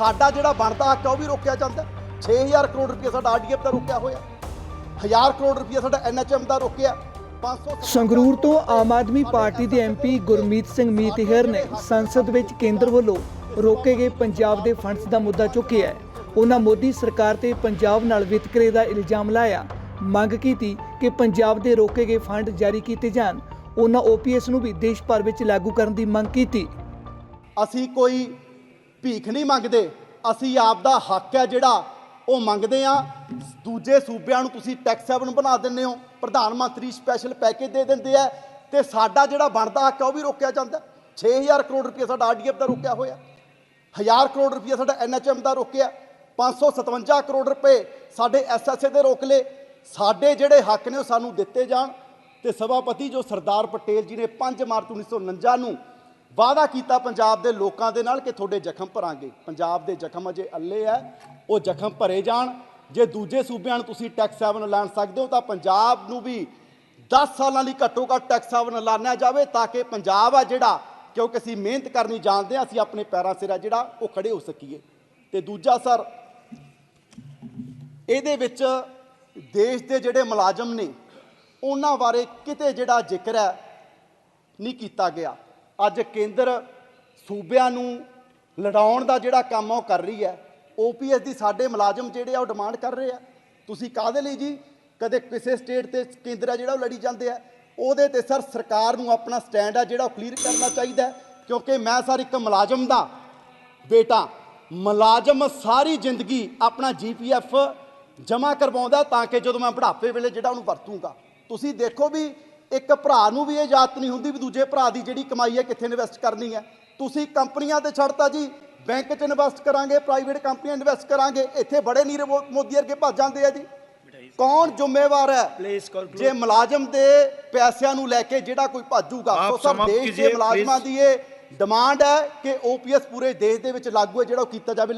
ਸਾਡਾ ਜਿਹੜਾ ਬਣਦਾ ਹੱਕ ਆ ਉਹ ਵੀ ਰੋਕਿਆ ਜਾਂਦਾ। 6000 ਕਰੋੜ ਰੁਪਏ ਸਾਡਾ ਆਰਡੀਐਫ ਦਾ ਰੋਕਿਆ ਹੋਇਆ। 1000 ਕਰੋੜ ਰੁਪਏ ਸਾਡਾ ਐਨਐਚਐਮ ਦਾ ਰੋਕਿਆ। 500 ਸੰਗਰੂਰ ਤੋਂ ਆਮ ਆਦਮੀ ਪਾਰਟੀ ਦੇ ਐਮਪੀ ਗੁਰਮੀਤ ਸਿੰਘ ਮੀਤਹਿਰ ਨੇ ਸੰਸਦ ਵਿੱਚ ਕੇਂਦਰ ਵੱਲੋਂ ਰੋਕੇ ਗਏ ਪੰਜਾਬ ਦੇ ਫੰਡਸ ਦਾ ਮੁੱਦਾ ਚੁੱਕਿਆ ਹੈ। ਉਹਨਾਂ ਮੋਦੀ ਸਰਕਾਰ ਤੇ ਪੰਜਾਬ ਨਾਲ ਵਿਤਕਰੇ ਦਾ ਇਲਜ਼ਾਮ ਲਾਇਆ। ਮੰਗ ਕੀਤੀ ਕਿ ਪੰਜਾਬ ਦੇ ਰੋਕੇ ਗਏ ਫੰਡ ਜਾਰੀ ਕੀਤੇ ਜਾਣ। ਉਹਨਾਂ ਓਪੀਐਸ ਨੂੰ ਵੀ ਦੇਸ਼ ਭਰ ਵਿੱਚ ਲਾਗੂ ਕਰਨ ਦੀ ਮੰਗ ਕੀਤੀ। ਅਸੀਂ ਕੋਈ ਭੀਖ ਨਹੀਂ ਮੰਗਦੇ। ਅਸੀਂ ਆਪ ਦਾ ਹੱਕ ਹੈ ਜਿਹੜਾ ਉਹ ਮੰਗਦੇ ਆ ਦੂਜੇ ਸੂਬਿਆਂ ਨੂੰ ਤੁਸੀਂ ਟੈਕਸ ਹੈਵਨ ਬਣਾ ਦਿੰਦੇ ਹੋ। ਪ੍ਰਧਾਨ ਮੰਤਰੀ ਸਪੈਸ਼ਲ ਪੈਕੇਜ ਦੇ ਦਿੰਦੇ ਆ। ਤੇ ਸਾਡਾ ਜਿਹੜਾ ਬਣਦਾ ਹੱਕ ਆ ਉਹ ਵੀ ਰੋਕਿਆ ਜਾਂਦਾ। 6000 ਕਰੋੜ ਰੁਪਏ ਸਾਡਾ ਆਰਡੀਐਫ ਦਾ ਰੋਕਿਆ ਹੋਇਆ। 1000 ਕਰੋੜ ਰੁਪਏ ਸਾਡਾ ਐਨਐਚਐਮ ਦਾ ਰੋਕਿਆ। 557 ਕਰੋੜ ਰੁਪਏ ਸਾਡੇ ਐਸਐਸਏ ਦੇ ਰੋਕ ਲਏ। ਸਾਡੇ ਜਿਹੜੇ ਹੱਕ ਨੇ ਉਹ ਸਾਨੂੰ ਦਿੱਤੇ ਜਾਣ। ਤੇ ਸਭਾਪਤੀ ਜੋ ਸਰਦਾਰ ਪਟੇਲ ਜੀ ਨੇ 5 ਮਾਰਚ 1949 ਨੂੰ ਵਾਅਦਾ ਕੀਤਾ ਪੰਜਾਬ ਦੇ ਲੋਕਾਂ ਦੇ ਨਾਲ ਕਿ ਤੁਹਾਡੇ ਜ਼ਖਮ ਭਰਾਂਗੇ। ਪੰਜਾਬ ਦੇ ਜ਼ਖਮ ਅਜੇ ਅੱਲੇ ਹੈ, ਉਹ ਜ਼ਖਮ ਭਰੇ ਜਾਣ। ਜੇ ਦੂਜੇ ਸੂਬਿਆਂ ਨੂੰ ਤੁਸੀਂ ਟੈਕਸ ਹੈਵਨ ਲਾਣ ਸਕਦੇ ਹੋ ਤਾਂ ਪੰਜਾਬ ਨੂੰ ਵੀ 10 ਸਾਲਾਂ ਲਈ ਘੱਟੋ ਘੱਟ ਟੈਕਸ ਹੈਵਨ ਐਲਾਨਿਆ ਜਾਵੇ ਤਾਂ ਕਿ ਪੰਜਾਬ ਆ ਜਿਹੜਾ, ਕਿਉਂਕਿ ਅਸੀਂ ਮਿਹਨਤ ਕਰਨੀ ਜਾਣਦੇ ਹਾਂ, ਅਸੀਂ ਆਪਣੇ ਪੈਰਾਂ ਸਿਰ ਆ ਜਿਹੜਾ, ਉਹ ਖੜੇ ਹੋ ਸਕੀਏ। ਤੇ ਦੂਜਾ ਸਰ, ਇਹਦੇ ਵਿੱਚ ਦੇਸ਼ ਦੇ ਜਿਹੜੇ ਮੁਲਾਜ਼ਮ ਨੇ, ਉਹਨਾਂ ਬਾਰੇ ਕਿਤੇ ਜਿਹੜਾ ਜ਼ਿਕਰ ਹੈ ਨਹੀਂ ਕੀਤਾ ਗਿਆ। ਅੱਜ ਕੇਂਦਰ ਸੂਬਿਆਂ ਨੂੰ ਲੜਾਉਣ ਦਾ ਜਿਹੜਾ ਕੰਮ ਆ ਉਹ ਕਰ ਰਹੀ ਹੈ। ਓਪੀਐਸ ਦੀ ਸਾਡੇ ਮੁਲਾਜ਼ਮ ਜਿਹੜੇ ਆ ਉਹ ਡਿਮਾਂਡ ਕਰ ਰਹੇ ਆ। ਤੁਸੀਂ ਕਾਹਦੇ ਲਈ ਜੀ? ਕਦੇ ਕਿਸੇ ਸਟੇਟ ਤੇ ਕੇਂਦਰ ਆ ਜਿਹੜਾ ਉਹ ਲੜੀ ਜਾਂਦੇ ਆ। ਉਹਦੇ ਤੇ ਸਰ ਸਰਕਾਰ ਨੂੰ ਆਪਣਾ ਸਟੈਂਡ ਆ ਜਿਹੜਾ ਉਹ ਕਲੀਅਰ ਕਰਨਾ ਚਾਹੀਦਾ ਕਿਉਂਕਿ ਮੈਂ ਸਰ ਇੱਕ ਮੁਲਾਜ਼ਮ ਦਾ ਬੇਟਾ। ਮੁਲਾਜ਼ਮ ਸਾਰੀ ਜ਼ਿੰਦਗੀ ਆਪਣਾ ਜੀਪੀਐਫ ਜਮ੍ਹਾਂ ਕਰਵਾਉਂਦਾ ਤਾਂ ਕਿ ਜਦੋਂ ਮੈਂ ਬੁਢਾਪੇ ਵੇਲੇ ਜਿਹੜਾ ਉਹਨੂੰ ਵਰਤੂੰਗਾ। ਤੁਸੀਂ ਦੇਖੋ ਵੀ ਇੱਕ ਭਰਾ ਨੂੰ ਵੀ ਇਹ ਯਾਦ ਨਹੀਂ ਹੁੰਦੀ ਵੀ ਦੂਜੇ ਭਰਾ ਦੀ ਜਿਹੜੀ ਕਮਾਈ ਹੈ ਕਿੱਥੇ ਇਨਵੈਸਟ ਕਰਨੀ ਹੈ। ਤੁਸੀਂ ਕੰਪਨੀਆਂ ਤੇ ਛੱਡਤਾ ਜੀ ਬੈਂਕ 'ਚ ਇਨਵੈਸਟ ਕਰਾਂਗੇ ਪ੍ਰਾਈਵੇਟ ਕੰਪਨੀਆਂ ਇਨਵੈਸਟ ਕਰਾਂਗੇ ਇੱਥੇ ਬੜੇ ਨੀਰੇ ਮੋਦੀ ਵਰਗੇ ਭੱਜ ਜਾਂਦੇ ਆ ਜੀ। ਕੌਣ ਜ਼ਿੰਮੇਵਾਰ ਹੈ? ਜੇ ਮੁਲਾਜ਼ਮ ਦੇ ਪੈਸਿਆਂ ਨੂੰ ਲੈ ਕੇ ਜਿਹੜਾ ਕੋਈ ਭਾਜੂਗਾ ਆਪ ਸੋ ਸਰ ਸਮਾਪਤ ਦੇਸ਼ ਦੇ ਮੁਲਾਜ਼ਮਾਂ। ਦੀ ਇਹ ਡਿਮਾਂਡ ਹੈ ਕਿ ਓਪੀਐਸ ਪੂਰੇ ਦੇਸ਼ ਦੇ ਵਿੱਚ ਲਾਗੂ ਹੈ ਜਿਹੜਾ ਉਹ ਕੀਤਾ ਜਾਵੇ।